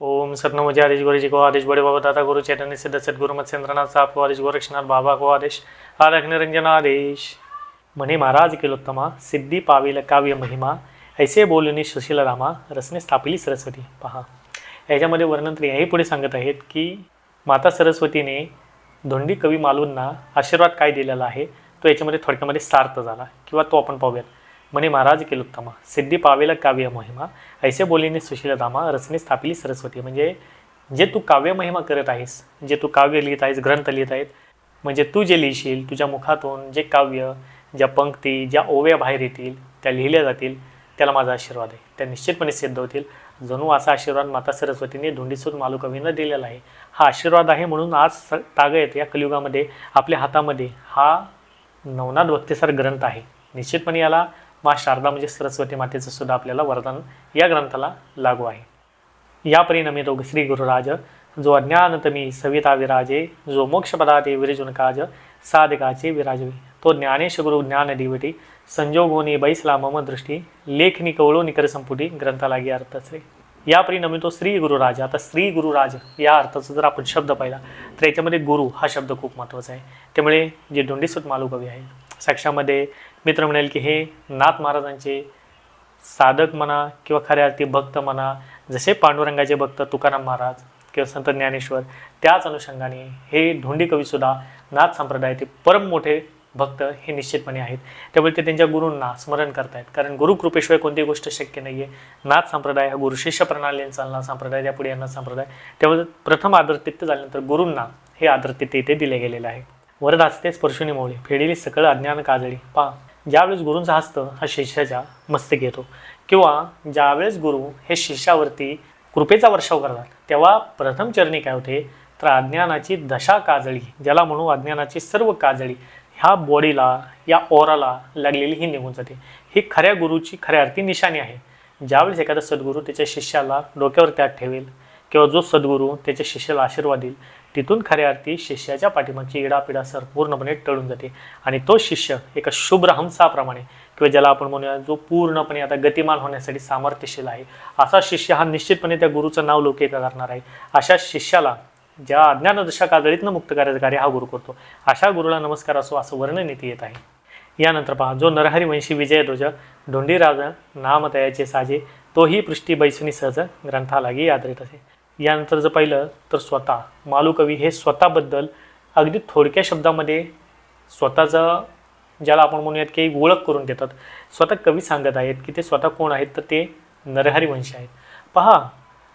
ओम सतनम मुझे आदेश गुरु जी को आदेश बड़े बाबा दादा गुरु चैतन्य सिद्ध सद्गुरु मत्स्येंद्रनाथ साहब को आदेश गोरक्षनाथ बाबा को आदेश आर निरंजन आदेश। म्हणे महाराज केलोत्तमा सिद्धी पावेल काव्य महिमा ऐसे बोलणी सुशील रामा रसने स्थापिली सरस्वती। पहा। याच्यामध्ये वर्णन तर याही पुढे सांगत आहेत की माता सरस्वतीने धोंडी कवी मालूंना आशीर्वाद काय दिलेला आहे तो याच्यामध्ये थोडक्यामध्ये सार्थ झाला किंवा तो आपण पाहूयात. मने महाराज केलोत्तमा सिद्धी पावेला काव्य महिमा ऐसे बोलीने सुशील रामा रचने स्थापिली सरस्वती. म्हणजे जे तू काव्य महिमा करत आहेस जे तू काव्य लिहित आहेस ग्रंथ लिहित आहेत म्हणजे तू जे लिहिशील तुझ्या मुखातून जे काव्य ज्या पंक्ती ज्या ओव्या बाहेर येतील त्या लिहिल्या जातील त्याला माझा आशीर्वाद आहे. त्या निश्चितपणे सिद्ध होतील. जणू असा आशीर्वाद माता सरस्वतीने धोंडीसूत मालुकवींना दिलेला आहे. हा आशीर्वाद आहे म्हणून आज स तागयत या कलियुगामध्ये. आपल्या हातामध्ये हा नवनाथ भक्तीसार ग्रंथ आहे. निश्चितपणे याला मा शारदा म्हणजे सरस्वती मातेचं सुद्धा आपल्याला वरदान या ग्रंथाला लागू आहे. या परिणामी तो श्री गुरुराज जो अज्ञानतमी सविता विराजे जो मोक्षपदाते विरजुन काज साधकाचे विराजवे. तो ज्ञानेश गुरु ज्ञान दिवटी संजोगोनी बैसला मम दृष्टी लेखनी कवळो निकर संपुटी ग्रंथालागी अर्थश्री. या परिणामी तो श्री गुरुराज. आता श्री गुरुराज या अर्थाचा जर आपण शब्द पाहिला तर याच्यामध्ये गुरु हा शब्द खूप महत्त्वाचा आहे. त्यामुळे जे धोंडीसूत मालू कवी आहे साक्षामध्ये मित्र म्हणेल की हे नाथ महाराजांचे साधक म्हणा किंवा खऱ्या अर्थी भक्त म्हणा जसे पांडुरंगाचे भक्त तुकाराम महाराज किंवा संत ज्ञानेश्वर त्याच अनुषंगाने हे धोंडी कवीसुद्धा नाथ संप्रदायातील परम मोठे भक्त हे निश्चितपणे आहेत. त्यामुळे ते त्यांच्या गुरूंना स्मरण करतायत. कारण गुरुकृपेशिवाय कोणतीही गोष्ट शक्य नाही आहे नाथ संप्रदाय हा गुरुशिष्य प्रणालीने चालणार संप्रदाय त्यापुढे यांना संप्रदाय. त्यामुळे प्रथम आदरतित्य झाल्यानंतर गुरूंना हे आदरतित्य इथे दिले गेलेलं आहे. वरद हस्ते स्पर्शुनी मोळे फेडिली सकळ अज्ञान काजळी. पा ज्यावेळेस गुरूंचा हस्त हा शिष्याच्या मस्तक येतो. किंवा ज्यावेळेस गुरु हे शिष्यावरती कृपेचा वर्षाव करतात तेव्हा प्रथम चरणी काय होते? तर अज्ञानाची दशा काजळी ज्याला म्हणू अज्ञानाची सर्व काजळी ह्या बॉडीला या ओराला लागलेली ही निघून जाते. ही खऱ्या गुरुची खऱ्या अर्थी निशाणी आहे. ज्यावेळेस एखादा सद्गुरू त्याच्या शिष्याला डोक्यावर त्यात ठेवेल किंवा जो सद्गुरू त्याच्या शिष्याला आशीर्वाद देईल तिथून खऱ्या अर्थी शिष्याच्या पाठीमागची इडापिडा सर पूर्णपणे टळून जाते. आणि तो शिष्य एका शुभ्र हंसाप्रमाणे किंवा ज्याला आपण म्हणूया जो पूर्णपणे आता गतिमान होण्यासाठी सामर्थ्यशील आहे असा शिष्य हा निश्चितपणे त्या गुरुचं नाव लोक करणार आहे. अशा शिष्याला ज्या अज्ञान दशा काजळीतनं मुक्त करायचं कार्य हा गुरु करतो. अशा गुरुला नमस्कार असो असं वर्णन इथे येत आहे. यानंतर पहा जो नरहरी वंशी विजयध्वज धोंडीराज नाम तयाचे साजे तोही पृष्ठी बैसुनी सहज ग्रंथालागी आदरित असे. यानंतर जर पाहिलं तर स्वतः मालुकवी हे स्वतःबद्दल अगदी थोडक्या शब्दामध्ये स्वतःचं ज्याला आपण म्हणूयात की ओळख करून देतात. स्वतः कवी सांगत आहेत की ते स्वतः कोण आहेत तर ते नरहरी वंश आहेत. पहा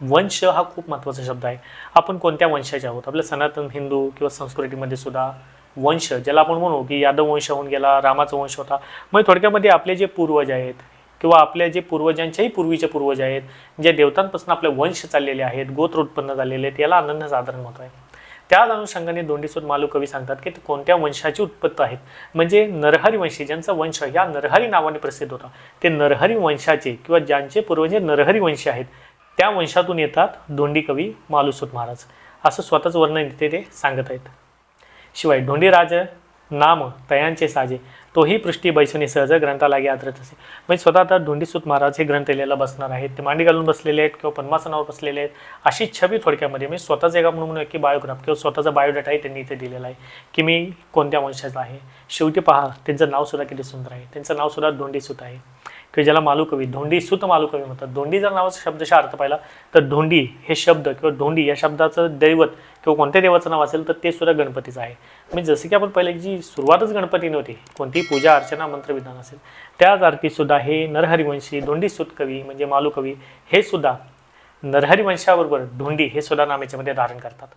वंश हा खूप महत्त्वाचा शब्द आहे. आपण कोणत्या वंशाचे आहोत? आपल्या सनातन हिंदू किंवा संस्कृतीमध्ये सुद्धा वंश ज्याला आपण म्हणू की यादव वंश होऊन गेला रामाचा वंश होता. मग थोडक्यामध्ये आपले जे पूर्वज आहेत किंवा आपल्या जे पूर्वजांच्याही पूर्वीचे पूर्वज आहेत जे देवतांपासून आपले वंश चाललेले आहेत गोत्र उत्पन्न झालेले आहेत याला अनन्य साधारण महत्त्व आहे. त्याच अनुषंगाने दोंडीसूर मालू कवी सांगतात की ते कोणत्या वंशाची उत्पत्त आहेत? म्हणजे नरहरी वंशी ज्यांचा वंश या नरहरी नावाने प्रसिद्ध होता. ते नरहरी वंशाचे किंवा ज्यांचे पूर्वज नरहरी वंशी आहेत त्या वंशातून येतात धोंडी कवी मालुसूत महाराज. असं स्वतःच वर्णन तिथे ते सांगत आहेत. शिवाय ढोंडीराज नाम तयांचे साजे तोही पृष्ठी बैसुनी सहज ग्रंथालागे आदरत असे. म्हणजे स्वतः आता धोंडीसूत महाराज हे ग्रंथ लिहायला बसणार आहेत. ते मांडी घालून बसलेले आहेत किंवा पद्मासनावर बसलेले आहेत. अशी छबी थोडक्यामध्ये मी स्वतःच एका म्हणून म्हणून की बायोग्राफ किंवा स्वतःचा बायोडाटा आहे त्यांनी इथे दिलेला आहे. की मी कोणत्या वंशाचा आहे? शेवटी पहा त्यांचं नावसुद्धा किती सुंदर आहे. त्यांचं नावसुद्धा धोंडीसूत आहे. की ज्याला मालुकवी धोंडी सुत मालुकवी म्हणतात. धोंडी जर नावाचा शब्दशा अर्थ पाहिला तर धोंडी हे शब्द किंवा धोंडी या शब्दाचं दैवत किंवा कोणत्या देवाचं नाव असेल तर ते सुद्धा गणपतीचं आहे. म्हणजे जसं की आपण पहिले जी सुरुवातच गणपती नव्हती कोणतीही पूजा अर्चना मंत्रविधान असेल त्याच अर्थी सुद्धा हे नरहरिवंशी धोंडी सुत कवी म्हणजे मालुकवी हे सुद्धा नरहरिवंशाबरोबर धोंडी हे सुद्धा नामेच्यामध्ये धारण करतात.